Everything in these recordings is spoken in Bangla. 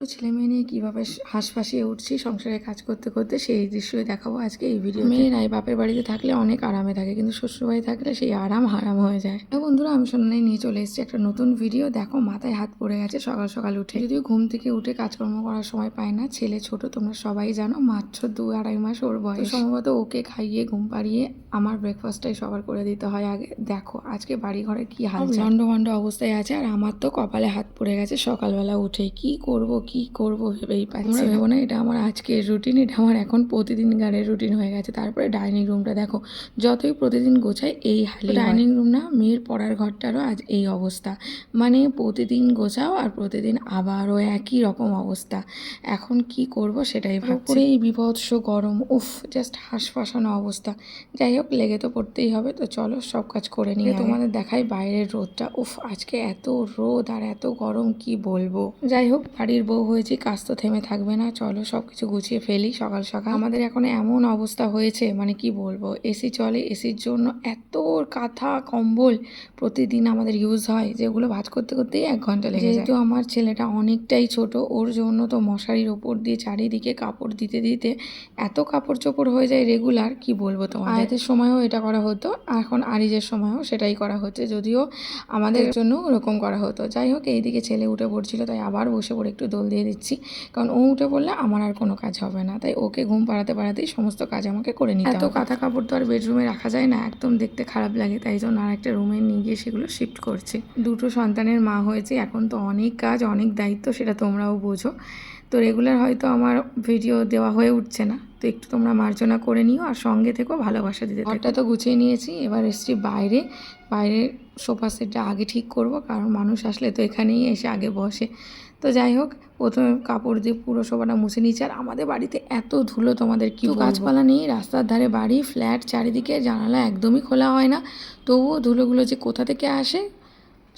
তো ছেলে মেয়ে নিয়ে কীভাবে হাঁসফাঁসিয়ে উঠছি সংসারে কাজ করতে করতে সেই দৃশ্যই দেখাবো আজকে এই ভিডিও মেয়ে মেয়েরাই বাপের বাড়িতে থাকলে অনেক আরামে থাকে কিন্তু শ্বশুরবাড়ি থাকলে সেই আরাম হারাম হয়ে যায়। তো বন্ধুরা আমি সোনাই নিয়ে চলে এসেছি একটা নতুন ভিডিও। দেখো মাথায় হাত পড়ে গেছে সকাল সকাল উঠে। যদিও ঘুম থেকে উঠে কাজকর্ম করার সময় পায় না ছেলে ছোট তোমরা সবাই জানো মাত্র দু আড়াই মাস ওর বয়স। সম্ভবত ওকে খাইয়ে ঘুম পাড়িয়ে আমার ব্রেকফাস্টটাই সবার করে দিতে হয় আগে। দেখো আজকে বাড়ি ঘরে কি হাল লন্ড ভন্ড অবস্থায় আছে আর আমার তো কপালে হাত পড়ে গেছে সকালবেলা উঠে। কি করব কি করব ভেবেই পাচ্ছি আমরা ভেবো না এটা আমার আজকের রুটিন এটা আমার এখন প্রতিদিন গানের রুটিন হয়ে গেছে। তারপরে ডাইনিং রুমটা দেখো যতই প্রতিদিন গোছাই এই হালি ডাইনিং রুম না মেয়ের পড়ার ঘরটারও আজ এই অবস্থা। মানে প্রতিদিন গোছাও আর প্রতিদিন আবারও একই রকম অবস্থা। এখন কি করব সেটাই ভাবছি। এই বিভৎস গরম উফ জাস্ট হাঁসফাঁসানো অবস্থা। যাই হোক লেগে তো পড়তেই হবে তো চলো সব কাজ করে নিয়ে তোমাদের দেখাই বাইরের রোদটা। উফ আজকে এত রোদ আর এত গরম কি বলব? যাই হোক বাড়ির বউ হয়েছে কাজ তো থেমে থাকবে না। চলো সব কিছু গুছিয়ে ফেলি সকাল সকাল। আমাদের এখন এমন অবস্থা হয়েছে মানে কি বলব এসি চলে এসির জন্য এত কাঁথা কম্বল প্রতিদিন আমাদের ইউজ হয় যেগুলো ভাজ করতে করতেই এক ঘণ্টা লেগে যেহেতু আমার ছেলেটা অনেকটাই ছোট ওর জন্য তো মশারির ওপর দিয়ে চারিদিকে কাপড় দিতে দিতে এত কাপড় চোপড় হয়ে যায় রেগুলার কি বলব তোমার আয়াতের সময়ও এটা করা হতো এখন আরিজের সময়ও সেটাই করা হচ্ছে যদিও আমাদের জন্য ওরকম করা হতো। যাই হোক এইদিকে ছেলে উঠে পড়ছিল তাই আবার বসে পড়ে একটু দোল দিয়ে দিচ্ছি। কারণ ও উঠে পড়লে আমার আর কোনো কাজ হবে না। তাই ওকে ঘুম পাড়াতে পাড়াতেই সমস্ত কাজ আমাকে করে নিতে এত কাঁথা কাপড় তো আর বেডরুমে রাখা যায় না একদম দেখতে খারাপ লাগে। তাই জন্য আর একটা রুমে নিয়ে গিয়ে সেগুলো শিফট করছে। দুটো সন্তানের মা হয়েছে এখন তো অনেক কাজ অনেক দায়িত্ব সেটা তোমরাও বোঝো। তো রেগুলার হয়তো আমার ভিডিও দেওয়া হয়ে উঠছে না। তো একটু তোমরা মার্জনা করে নিও আর সঙ্গে থেকেও ভালোবাসা দিতে ঘরটা তো গুছিয়ে নিয়েছি এবার এসছি বাইরে। বাইরে সোফা সেটটা আগে ঠিক করব কারণ মানুষ আসলে তো এখানেই এসে আগে বসে। তো যাই হোক প্রথমে কাপড় দিয়ে পুরো সোফাটা মুছে নিয়েছি আর আমাদের বাড়িতে এত ধুলো তোমাদের কি গাছপালা নেই রাস্তার ধারে বাড়ি ফ্ল্যাট চারিদিকে জানালা একদমই খোলা হয় না। তবুও ধুলোগুলো যে কোথা থেকে আসে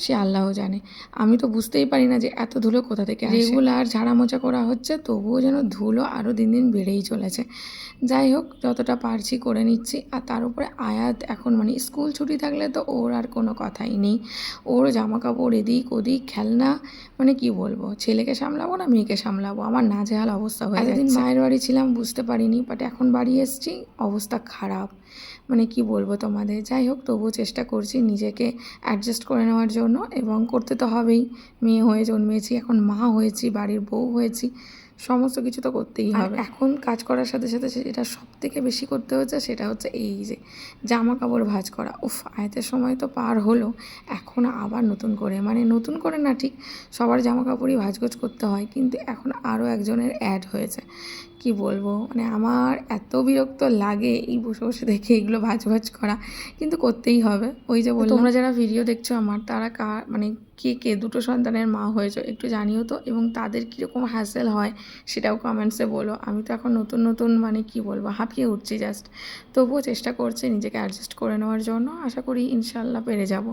সে আল্লাহ জানে। আমি তো বুঝতেই পারি না যে এত ধুলো কোথা থেকে রেগুলার ঝাড়া মোচা করা হচ্ছে তবুও যেন ধুলো আরও দিন দিন বেড়েই চলেছে। যাই হোক যতটা পারছি করে নিচ্ছি। আর তার উপরে আয়াত এখন মানে স্কুল ছুটি থাকলে তো ওর আর কোনো কথাই নেই। ওর জামা কাপড় এদিক ওদিক খেলনা মানে কি বলব? ছেলেকে সামলাবো না মেয়েকে সামলাবো? আমার নাজেহাল অবস্থা হয়ে এতদিন মায়ের বাড়ি ছিলাম বুঝতে পারিনি বাট এখন বাড়ি এসছি অবস্থা খারাপ। মানে কি বলব তোমাদের? যাই হোক তবুও চেষ্টা করছি নিজেকে অ্যাডজাস্ট করে নেওয়ার জন্য। এবং করতে তো হবেই। মেয়ে হয়ে জন্মেছি এখন মা হয়েছি বাড়ির বউ হয়েছি। সমস্ত কিছু তো করতেই হবে। এখন কাজ করার সাথে সাথে যেটা সব থেকে বেশি করতে হচ্ছে সেটা হচ্ছে এই যে জামা কাপড় ভাজ করা। উফ আয়তের সময় তো পার হলো এখন আবার নতুন করে। মানে নতুন করে না ঠিক সবার জামা কাপড়ই ভাজগোজ করতে হয় কিন্তু এখন আরও একজনের অ্যাড হয়েছে। কি বলব? মানে আমার এত বিরক্ত লাগে এই বসে বসে দেখে এগুলো ভাজ ভাজ করা কিন্তু করতেই হবে। ওই যে তোমরা যারা ভিডিও দেখছ আমার তারা কার মানে কে কে দুটো সন্তানের মা হয়েছে একটু জানিও তো, এবং তাদের কীরকম হ্যাসেল হয় সেটাও কমেন্টসে বলো। আমি তো এখন নতুন নতুন মানে কি বলব, হাঁপিয়ে উঠছি জাস্ট তবুও চেষ্টা করছি নিজেকে অ্যাডজাস্ট করে নেওয়ার জন্য, আশা করি ইনশাল্লাহ পেরে যাব।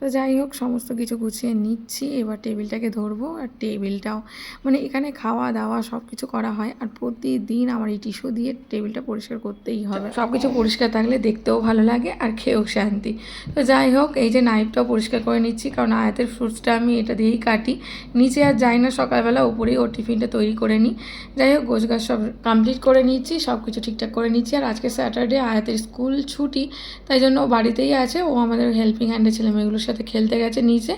তো যাই হোক, সমস্ত কিছু গুছিয়ে নিচ্ছি, এবার টেবিলটাকে ধরবো, আর টেবিলটাও মানে এখানে খাওয়া দাওয়া সব কিছু করা হয়, আর প্রতিদিন আমার এই টিস্যু দিয়ে টেবিলটা পরিষ্কার করতেই হবে। সব কিছু পরিষ্কার থাকলে দেখতেও ভালো লাগে, আর খেয়েও শান্তি। তো যাই হোক, এই যে নাইফটাও পরিষ্কার করে নিচ্ছি, কারণ আয়াতের ফ্রুটসটা আমি এটা দিয়েই কাটি। নিচে আর যাই না, সকালবেলা উপরেই ওর টিফিনটা তৈরি করে নিই। যাই হোক, গোছ গাছ সব কমপ্লিট করে নিচ্ছি সব কিছু ঠিকঠাক করে নিচ্ছি। আর আজকে স্যাটারডে আয়াতের স্কুল ছুটি, তাই জন্য ও বাড়িতেই আছে। ও আমাদের হেল্পিং হ্যান্ডে ছেলে মেয়েগুলোর সাথে খেলতে গেছে নিচে।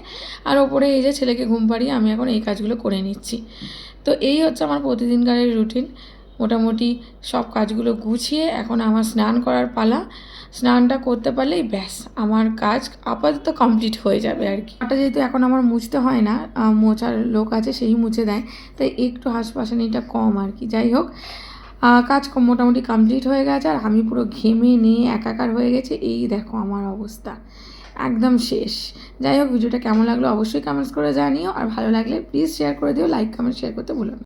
আর ওপরে এই যে ছেলেকে ঘুম পাড়িয়ে আমি এখন এই কাজগুলো করে নিচ্ছি। তো এই হচ্ছে আমার প্রতিদিনকারের রুটিন মোটামুটি সব কাজগুলো গুছিয়ে এখন আমার স্নান করার পালা। স্নানটা করতে পারলেই ব্যাস, আমার কাজ আপাতত কমপ্লিট হয়ে যাবে আর কি। ওটা যেহেতু এখন আমার মুছতে হয় না মোছার লোক আছে সেই মুছে দেয়, তাই একটু হাঁসপাশানিটা কম আর কি। যাই হোক কাজ মোটামুটি কমপ্লিট হয়ে গেছে আর আমি পুরো ঘেমে নিয়ে একাকার হয়ে গেছে। এই দেখো আমার অবস্থা, একদম শেষ। যাই হোক, ভিডিওটা কেমন লাগল অবশ্যই কমেন্টস করে জানিও, আর ভালো লাগলে প্লিজ শেয়ার করে দিও লাইক কমেন্ট শেয়ার করতে ভুলো না।